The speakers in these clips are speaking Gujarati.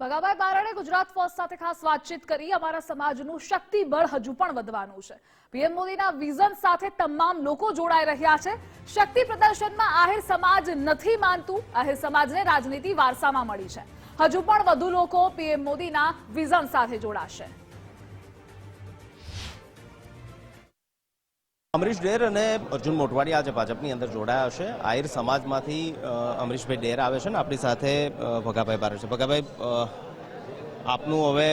ભગાભાઈ બારણે ગુજરાત ફર્સ્ટ સાથે ખાસ વાતચીત કરી. અમારા સમાજનું શક્તિ બળ હજુ પણ વધવાનું છે. પીએમ મોદીના વિઝન સાથે તમામ લોકો જોડાઈ રહ્યા છે. શક્તિ પ્રદર્શનમાં આહિર સમાજ નથી માનતું. આહિર સમાજને રાજનીતિ વારસામાં મળી છે. હજુ પણ વધુ લોકો પીએમ મોદીના વિઝન સાથે જોડાશે. અમરીશ ડેર અને અર્જુન મોટવાડી આજે ભાજપની અંદર જોડાયા છે. આહિર સમાજમાંથી અમરીશભાઈ ડેર આવે છે ને આપણી સાથે ભગાભાઈ બારે છે. ભગાભાઈ આપનું હવે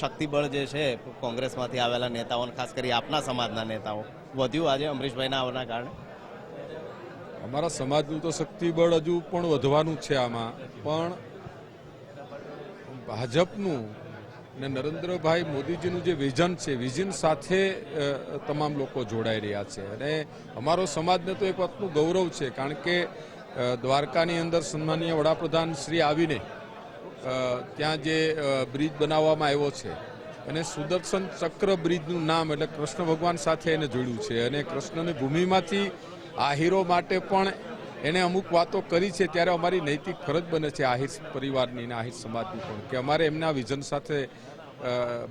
શક્તિબળ જે છે, કોંગ્રેસમાંથી આવેલા નેતાઓને ખાસ કરી આપના સમાજના નેતાઓ, વધ્યું આજે અમરીશભાઈના આવવાના કારણે? અમારા સમાજનું તો શક્તિબળ હજુ પણ વધવાનું છે આમાં. પણ ભાજપનું ને નરેન્દ્રભાઈ મોદીજીનું જે વિઝન છે, વિઝન સાથે તમામ લોકો જોડાઈ રહ્યા છે. અને અમારો સમાજને તો એક વાતનું ગૌરવ છે, કારણ કે દ્વારકાની અંદર સન્માનીય વડાપ્રધાન શ્રી આવીને ત્યાં જે બ્રિજ બનાવવામાં આવ્યો છે. અને સુદર્શન ચક્ર બ્રિજનું નામ એટલે કૃષ્ણ ભગવાન સાથે એને જોડ્યું છે. અને કૃષ્ણની ભૂમિમાંથી આહીરો માટે પણ એને અમુક વાતો કરી છે ત્યારે અમારી નૈતિક ફરજ બને છે આહિર પરિવારની અને આહિર સમાજની પણ કે અમારે એમના વિઝન સાથે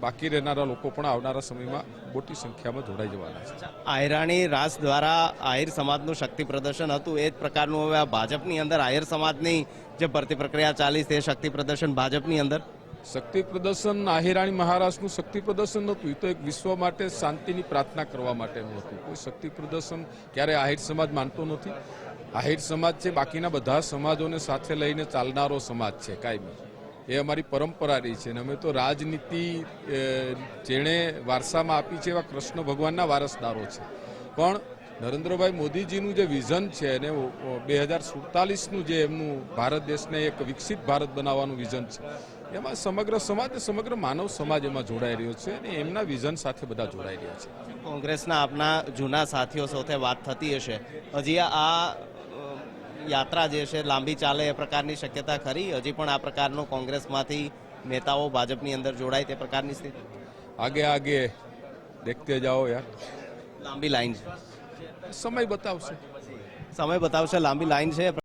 બાકી રહેનારા લોકો પણ આવનારા સમયમાં મોટી સંખ્યામાં જોડાઈ જવાના છે. આહિરાણી રાસ દ્વારા આહિર સમાજનું શક્તિ પ્રદર્શન હતું એ જ પ્રકારનું હવે આ ભાજપની અંદર આહિર સમાજની જે ભરતી પ્રક્રિયા ચાલી છે એ શક્તિ પ્રદર્શન ભાજપની અંદર? શક્તિ પ્રદર્શન આહિરાણી મહારાજનું શક્તિ પ્રદર્શન નહોતું એ તો એક વિશ્વ માટે શાંતિની પ્રાર્થના કરવા માટેનું હતું. કોઈ શક્તિ પ્રદર્શન ક્યારે આહિર સમાજ માનતો નથી. આહિર સમાજ છે, બાકીના બધા સમાજોને સાથે લઈને ચાલનારો સમાજ છે, કાયમી. એ અમારી પરંપરા રહી છે અને અમે તો રાજનીતિ જેણે વારસામાં આપી છે એવા કૃષ્ણ ભગવાનના વારસદારો છે. પણ નરેન્દ્રભાઈ મોદીજીનું જે વિઝન છે અને બે હજાર સુડતાલીસનું જે એમનું ભારત દેશને એક વિકસિત ભારત બનાવવાનું વિઝન છે એમાં સમગ્ર સમાજ સમગ્ર માનવ સમાજ એમાં જોડાઈ રહ્યો છે અને એમના વિઝન સાથે બધા જોડાઈ રહ્યા છે. કોંગ્રેસના આપના જૂના સાથીઓ સાથે વાત થતી હશે. હજી આ યાત્રા જે છે લાંબી ચાલે એ પ્રકારની શક્યતા ખરી? હજી પણ આ પ્રકારનો કોંગ્રેસમાંથી નેતાઓ ભાજપની અંદર જોડાય તે પ્રકારની સ્થિતિ? આગે આગે દેખતે જાઓ યાર. લાંબી લાઈન છે. સમય બતાવશે. સમય બતાવશે લાંબી લાઈન છે.